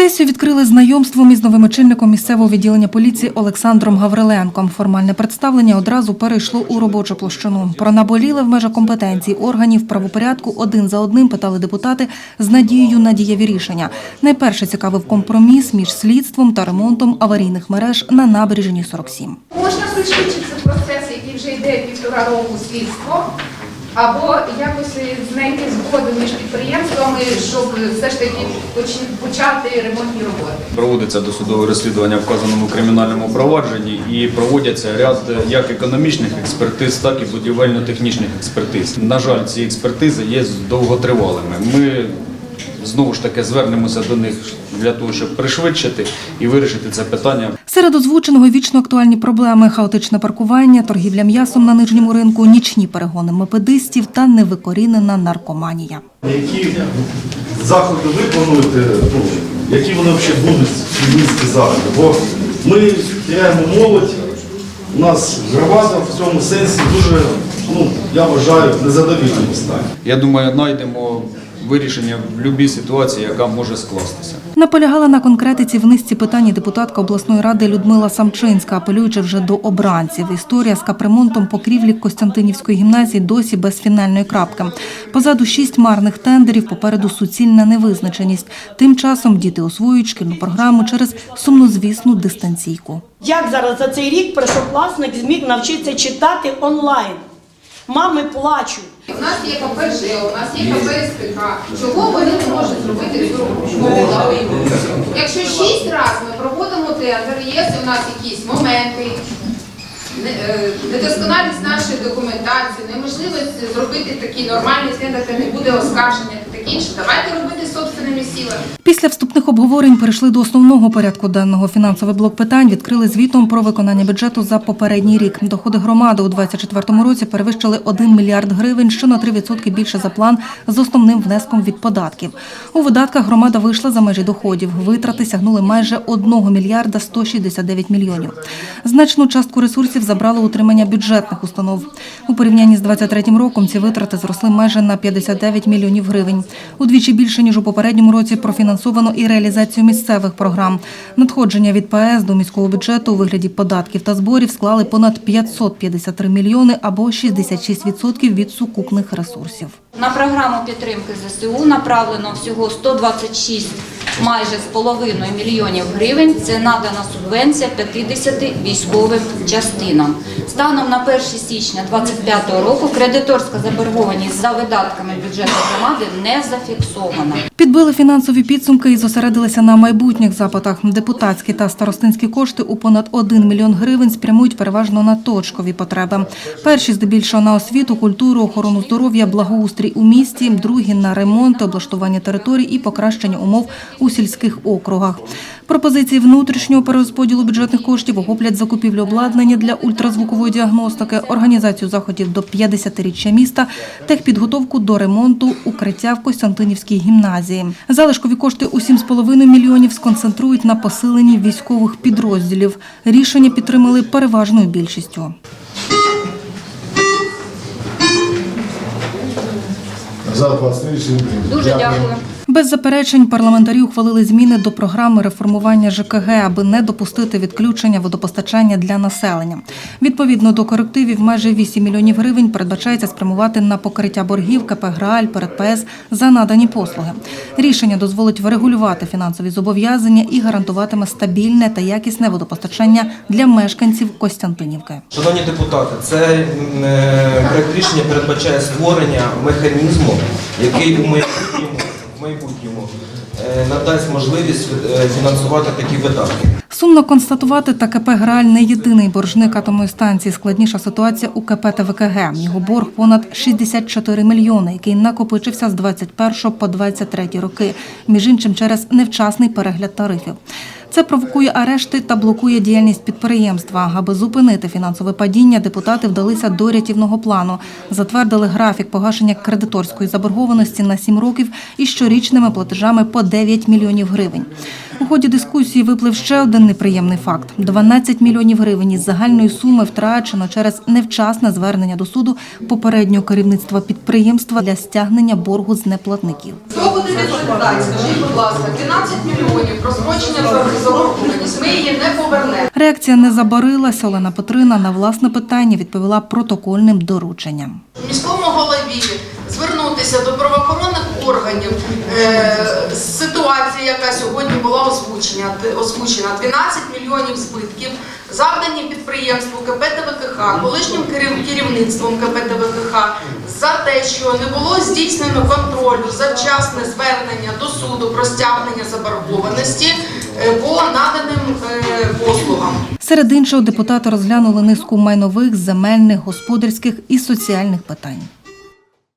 Сесію відкрили знайомством із новим очільником місцевого відділення поліції Олександром Гавриленком. Формальне представлення одразу перейшло у робочу площину. Про наболіле в межах компетенцій органів правопорядку один за одним питали депутати з надією на дієві рішення. Найперше цікавив компроміс між слідством та ремонтом аварійних мереж на набережні 47. Можна пришвидшити процес, який вже йде півтора року слідство, або якось знайти згоду між підприємствами, щоб все ж таки поч- почати ремонтні роботи. Проводиться досудове розслідування в вказаному кримінальному провадженні і проводяться ряд як економічних експертиз, так і будівельно-технічних експертиз. На жаль, ці експертизи є довготривалими. Ми знову ж таки звернемося до них для того, щоб пришвидшити і вирішити це питання Серед озвученого вічно актуальні проблеми – хаотичне паркування, торгівля м'ясом на нижньому ринку, нічні перегони мопедистів та невикорінена наркоманія. Які заходи ви плануєте, ну, які вони взагалі будуть в місті заходи? Бо ми теряємо молодь, у нас громада в цьому сенсі дуже, ну, я вважаю, в незадовільному стані. Я думаю, знайдемо вирішення в будь-якій ситуації, яка може скластися. Наполягала на конкретиці в низці питань депутатка обласної ради Людмила Самчинська, апелюючи вже до обранців. Історія з капремонтом покрівлі Костянтинівської гімназії досі без фінальної крапки. Позаду шість марних тендерів, попереду суцільна невизначеність. Тим часом діти освоюють шкільну програму через сумнозвісну дистанційку. Як зараз за цей рік першокласник зміг навчитися читати онлайн? Мами плачуть. У нас є КПЖ, у нас є КПСТК. Чого вони не можуть зробити цю роботу? Якщо шість разів ми проводимо тендер, є у нас якісь моменти, е, недосконалість нашої документації, неможливість зробити такий нормальний тендер, де не буде оскарження та таке інше. Давайте робити собственними силами. Після вступних обговорень перейшли до основного порядку денного. Фінансовий блок питань відкрили звітом про виконання бюджету за попередній рік. Доходи громади у 2024 році перевищили 1 мільярд гривень, що на 3% більше за план з основним внеском від податків. У видатках громада вийшла за межі доходів. Витрати сягнули майже 1 мільярда 169 мільйонів. Значну частку ресурсів забрало утримання бюджетних установ. У порівнянні з 2023 роком ці витрати зросли майже на 59 мільйонів гривень. Удвічі більше ніж у попередньому році профінансовано і реалізацію місцевих програм. Надходження від ПАЕС до міського бюджету у вигляді податків та зборів склали понад 553 мільйони або 66% від сукупних ресурсів. На програму підтримки ЗСУ направлено всього 126 майже з половиною мільйонів гривень. Це надана субвенція 50 військовим частинам. Станом на 1 січня 2025 року кредиторська заборгованість за видатками бюджету громади не зафіксована. Підбили фінансові підсумки і зосередилися на майбутніх запитах. Депутатські та старостинські кошти у понад 1 мільйон гривень спрямують переважно на точкові потреби. Перші здебільшого на освіту, культуру, охорону здоров'я, благоустрій у місті, другі на ремонт, облаштування територій і покращення умов у сільських округах. Пропозиції внутрішнього перерозподілу бюджетних коштів охоплять закупівлю обладнання для ультразвукової діагностики, організацію заходів до 50-річчя міста, техпідготовку до ремонту укриття в Костянтинівській гімназії. Залишкові кошти у 7,5 мільйонів сконцентрують на посиленні військових підрозділів. Рішення підтримали переважною більшістю. За 23 рішення прийнято. Дуже дякую. Без заперечень парламентарі ухвалили зміни до програми реформування ЖКГ, аби не допустити відключення водопостачання для населення. Відповідно до корективів, майже 8 мільйонів гривень передбачається спрямувати на покриття боргів КП «Грааль» перед ПС за надані послуги. Рішення дозволить врегулювати фінансові зобов'язання і гарантуватиме стабільне та якісне водопостачання для мешканців Костянтинівки. Шановні депутати, це е, проект рішення передбачає створення механізму, який у майбутньому, майбутньому е, надасть можливість е, фінансувати такі видатки. Сумно констатувати, та КП «Грааль» не єдиний боржник атомної станції. Складніша ситуація у КП ТВКГ. Його борг понад 64 мільйони, який накопичився з 21 по 23 роки, між іншим через невчасний перегляд тарифів. Це провокує арешти та блокує діяльність підприємства. Аби зупинити фінансове падіння, депутати вдалися до рятівного плану. Затвердили графік погашення кредиторської заборгованості на 7 років із щорічними платежами по 9 мільйонів гривень. У ході дискусії виплив ще один неприємний факт: 12 мільйонів гривень із загальної суми втрачено через невчасне звернення до суду попереднього керівництва підприємства для стягнення боргу з неплатників. Хто буде відповідати? Скажіть, будь ласка, 12 мільйонів заборгованість. Ми її не повернемо. Реакція не забарилася. Олена Петрина на власне питання відповіла протокольним дорученням. міському голові звернутися до правоохоронних органів е, з ситуації, яка сьогодні була озвучена, озвучена 12 мільйонів збитків, завдані підприємству КП ТВКХ, колишнім керів- керівництвом КП ТВКХ за те, що не було здійснено контролю за вчасне звернення до суду про стягнення заборгованості е, по наданим е, послугам. Серед іншого депутати розглянули низку майнових, земельних, господарських і соціальних питань.